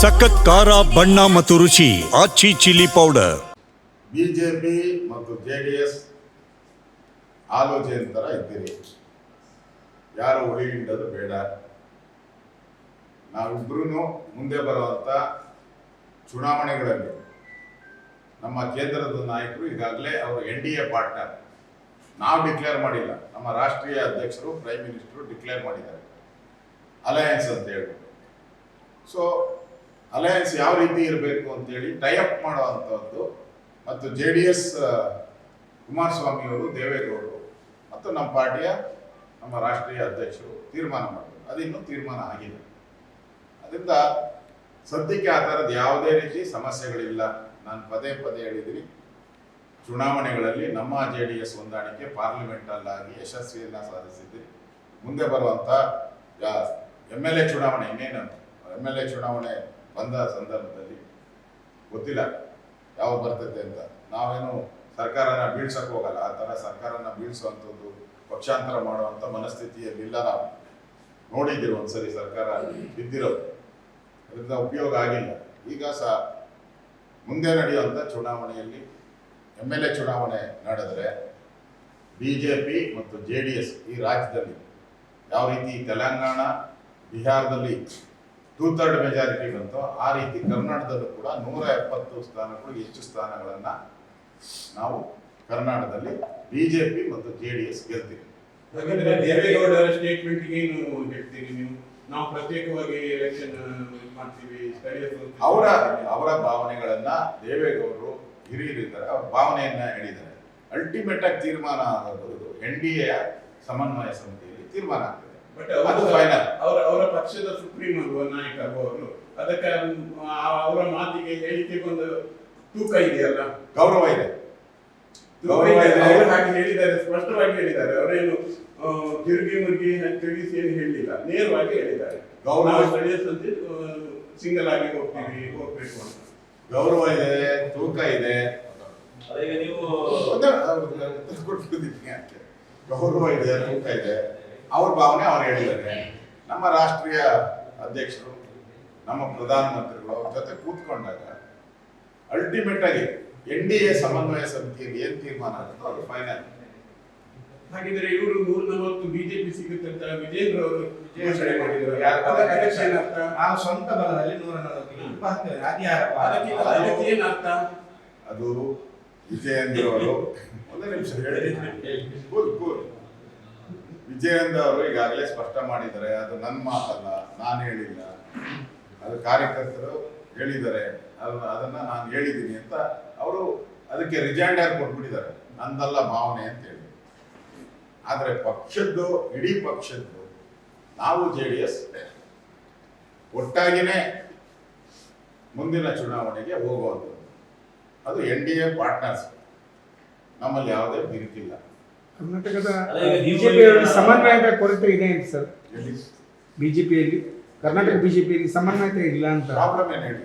ಸಖತ್ ಖಾರ, ಬಣ್ಣ ಮತ್ತು ರುಚಿ, ಆಚಿ ಚಿಲ್ಲಿ ಪೌಡರ್. ಬಿಜೆಪಿ ಮತ್ತು ಜೆ ಡಿ ಎಸ್ ಆಲೋಚನೆ ತರ ಇದ್ದೀರಿ. ಯಾರು ಉಳಿ ಹಿಂಡೋದು ಬೇಡ. ನಾವಿಬ್ರು ಮುಂದೆ ಬರುವಂಥ ಚುನಾವಣೆಗಳಲ್ಲಿ ನಮ್ಮ ಕೇಂದ್ರದ ನಾಯಕರು ಈಗಾಗಲೇ ಅವರು ಎನ್ ಡಿ ಎ ಪಾರ್ಟ್ನರ್. ನಾವು ಡಿಕ್ಲೇರ್ ಮಾಡಿಲ್ಲ. ನಮ್ಮ ರಾಷ್ಟ್ರೀಯ ಅಧ್ಯಕ್ಷರು, ಪ್ರೈಮ್ ಮಿನಿಸ್ಟರು ಡಿಕ್ಲೇರ್ ಮಾಡಿದ್ದಾರೆ. ಅಲಯನ್ಸ್ ಅಂತ ಹೇಳ್ಬಿಟ್ಟು. ಸೊ ಅಲಯನ್ಸ್ ಯಾವ ರೀತಿ ಇರಬೇಕು ಅಂತೇಳಿ ಟೈಅಪ್ ಮಾಡುವಂಥದ್ದು ಮತ್ತು ಜೆ ಡಿ ಎಸ್ ಕುಮಾರಸ್ವಾಮಿ ಅವರು ದೇವೇಗೌಡರು ಮತ್ತು ನಮ್ಮ ಪಾರ್ಟಿಯ ನಮ್ಮ ರಾಷ್ಟ್ರೀಯ ಅಧ್ಯಕ್ಷರು ತೀರ್ಮಾನ ಮಾಡಿದರು. ಅದಿನ್ನೂ ತೀರ್ಮಾನ ಆಗಿದೆ. ಅದರಿಂದ ಸದ್ಯಕ್ಕೆ ಆ ಥರದ್ದು ಯಾವುದೇ ರೀತಿ ಸಮಸ್ಯೆಗಳಿಲ್ಲ. ನಾನು ಪದೇ ಪದೇ ಹೇಳಿದ್ದೀನಿ. ಚುನಾವಣೆಗಳಲ್ಲಿ ನಮ್ಮ ಜೆ ಡಿ ಎಸ್ ಹೊಂದಾಣಿಕೆ ಪಾರ್ಲಿಮೆಂಟಲ್ಲಾಗಿ ಯಶಸ್ವಿಯನ್ನು ಸಾಧಿಸಿದ್ದೀರಿ ಮುಂದೆ ಬರುವಂಥ ಎಂ ಎಲ್ ಎ ಚುನಾವಣೆ ಇನ್ನೇನು? ಎಂ ಎಲ್ ಎ ಚುನಾವಣೆ ಬಂದ ಸಂದರ್ಭದಲ್ಲಿ ಗೊತ್ತಿಲ್ಲ ಯಾವ ಬರ್ತದೆ ಅಂತ. ನಾವೇನು ಸರ್ಕಾರನ ಬೀಳ್ಸಕ್ ಹೋಗಲ್ಲ. ಆ ಥರ ಸರ್ಕಾರನ ಬೀಳ್ಸುವಂಥದ್ದು ಪಕ್ಷಾಂತರ ಮಾಡುವಂಥ ಮನಸ್ಥಿತಿಯಲ್ಲಿಲ್ಲ ನಾವು. ನೋಡಿದ್ದೀವಿ ಒಂದ್ಸರಿ ಸರ್ಕಾರ ಬಿದ್ದಿರೋದು. ಅದರಿಂದ ಉಪಯೋಗ ಆಗಿಲ್ಲ. ಈಗ ಸಹ ಮುಂದೆ ನಡೆಯುವಂಥ ಚುನಾವಣೆಯಲ್ಲಿ ಎಂ ಎಲ್ ಎ ಚುನಾವಣೆ ನಡೆದರೆ ಬಿ ಜೆ ಪಿ ಮತ್ತು ಜೆ ಡಿ ಎಸ್ ಈ ರಾಜ್ಯದಲ್ಲಿ ಯಾವ ರೀತಿ ತೆಲಂಗಾಣ, ಬಿಹಾರದಲ್ಲಿ ಟೂ ಥರ್ಡ್ ಮೆಜಾರಿಟಿ ಬಂತು ಆ ರೀತಿ ಕರ್ನಾಟಕದಲ್ಲೂ ಕೂಡ ನೂರ ಎಪ್ಪತ್ತು ಸ್ಥಾನಗಳು ಹೆಚ್ಚು ಸ್ಥಾನಗಳನ್ನು ನಾವು ಕರ್ನಾಟಕದಲ್ಲಿ ಬಿ ಜೆ ಪಿ ಮತ್ತು ಜೆ ಡಿ ಎಸ್ ಗೆಲ್ತೀವಿ ಹಾಗಾದ್ರೆ ದೇವೇಗೌಡರ ಸ್ಟೇಟ್ಮೆಂಟ್ ಏನು ಹೇಳ್ತೀರಿ ನೀವು? ನಾವು ಪ್ರತ್ಯೇಕವಾಗಿ ಎಲೆಕ್ಷನ್ ಮಾಡ್ತೀವಿ ಸ್ಥಳೀಯ ಅವರ ಅವರ ಭಾವನೆಗಳನ್ನ ದೇವೇಗೌಡರು ಹಿರಿಯರಿದ್ದಾರೆ ಅವ್ರ ಭಾವನೆಯನ್ನ ಹೇಳಿದ್ದಾರೆ. ಅಲ್ಟಿಮೇಟ್ ಆಗಿ ತೀರ್ಮಾನ ಆಗೋದು ಎನ್ ಡಿ ಎ ಸಮನ್ವಯ ಸಮಿತಿಯಲ್ಲಿ ತೀರ್ಮಾನ ಆಗ್ತದೆ. ಅದು ಅವರು final. ಅವರ ಅವರ ಪಕ್ಷದ ಸುಪ್ರೀಂ ಅಲ್ವಾ ನಾಯಕ ಅವರು ಅದಕ್ಕೆ ಅವರ ಮಾತಿಗೆ ಹೇಳಿಕೆಗೊಂದು ತೂಕ ಇದೆಯಲ್ಲ ಗೌರವ ಇದೆ ತೂಕ ಗೌರವ ಇದೆ. ಇದೆ. ಅವರು ಹಾಗೆ ಹೇಳಿದ್ದಾರೆ ಸ್ಪಷ್ಟವಾಗಿ ಹೇಳಿದ್ದಾರೆ ಅವರೇನು ತಿರುಗಿ ಮುರುಗಿ ತಿರುಗಿಸಿ ಏನು ಹೇಳಿಲ್ಲ ನೇರವಾಗಿ ಹೇಳಿದ್ದಾರೆ ಗೌರವ ನಾವು ಸ್ಥಳೀಯ ಸಂಸ್ಥೆ ಸಿಂಗಲ್ ಆಗಿ ಹೋಗ್ತೀವಿ ಹೋಗ್ಬೇಕು ಅಂತ ಗೌರವ ಇದೆ ತೂಕ ಇದೆ ನೀವು ಒಂದೇ ಗೌರವ ಇದೆ ತೂಕ ಇದೆ ಅವ್ರ ಭಾವನೆ ಅವ್ರು ಹೇಳಿದ್ದಾರೆ. ನಮ್ಮ ರಾಷ್ಟ್ರೀಯ ಅಧ್ಯಕ್ಷರು ನಮ್ಮ ಪ್ರಧಾನಮಂತ್ರಿಗಳು ಅವ್ರ ಜೊತೆ ಕೂತ್ಕೊಂಡಾಗ ಅಲ್ಟಿಮೇಟ್ ಆಗಿ ಎನ್ ಡಿ ಎ ಸಮನ್ವಯ ಸಮಿತಿಯಲ್ಲಿ ಏನ್ ತೀರ್ಮಾನ ಆಗುತ್ತೋ ಅದು ಫೈನಲ್ ಹಾಗಿದ್ರೆ ಇವರು ನೂರ ನಲವತ್ತು ಬಿಜೆಪಿ ಸಿಗುತ್ತೆ ಅಂತ ವಿಜೇಂದ್ರ ಅವರು ನಾವು ಸ್ವಂತ ಬಲದಲ್ಲಿ ನೂರ ನಲವತ್ತು ಅದು ವಿಜಯೇಂದ್ರ ಅವರು. ಒಂದೇ ನಿಮಿಷ ಕೂಲ್ ವಿಜಯೇಂದ್ರ ಅವರು ಈಗಾಗಲೇ ಸ್ಪಷ್ಟ ಮಾಡಿದ್ದಾರೆ, ಅದು ನನ್ನ ಮಾತಲ್ಲ, ನಾನು ಹೇಳಿಲ್ಲ. ಅದು ಕಾರ್ಯಕರ್ತರು ಹೇಳಿದ್ದಾರೆ ಅದನ್ನ ನಾನು ಹೇಳಿದ್ದೀನಿ ಅಂತ ಅವರು ಅದಕ್ಕೆ ರಿಜೈಂಡರ್ ಕೊಟ್ಬಿಟ್ಟಿದ್ದಾರೆ. ನಂದಲ್ಲ ಭಾವನೆ ಅಂತ ಹೇಳಿ. ಆದರೆ ಪಕ್ಷದ್ದು, ಇಡೀ ಪಕ್ಷದ್ದು, ನಾವು ಜೆ ಡಿ ಎಸ್ ಒಟ್ಟಾಗಿನೇ ಮುಂದಿನ ಚುನಾವಣೆಗೆ ಹೋಗುವಂಥದ್ದು ಅದು ಎನ್ ಡಿ ಎ ಪಾರ್ಟ್ನರ್ಸ್. ನಮ್ಮಲ್ಲಿ ಯಾವುದೇ ಬಿರುಕಿಲ್ಲ. ಕರ್ನಾಟಕದ ಬಿಜೆಪಿಯಲ್ಲಿ ಸಮನ್ವಯದ ಕೊರತೆ ಇದೆ ಅಂತ ಸರ್. ಬಿಜೆಪಿಯಲ್ಲಿ ಕರ್ನಾಟಕ ಬಿಜೆಪಿಯಲ್ಲಿ ಸಮನ್ವಯತೆ ಇಲ್ಲ ಅಂತ. ಪ್ರಾಬ್ಲಮ್ ಏನು ಹೇಳಿ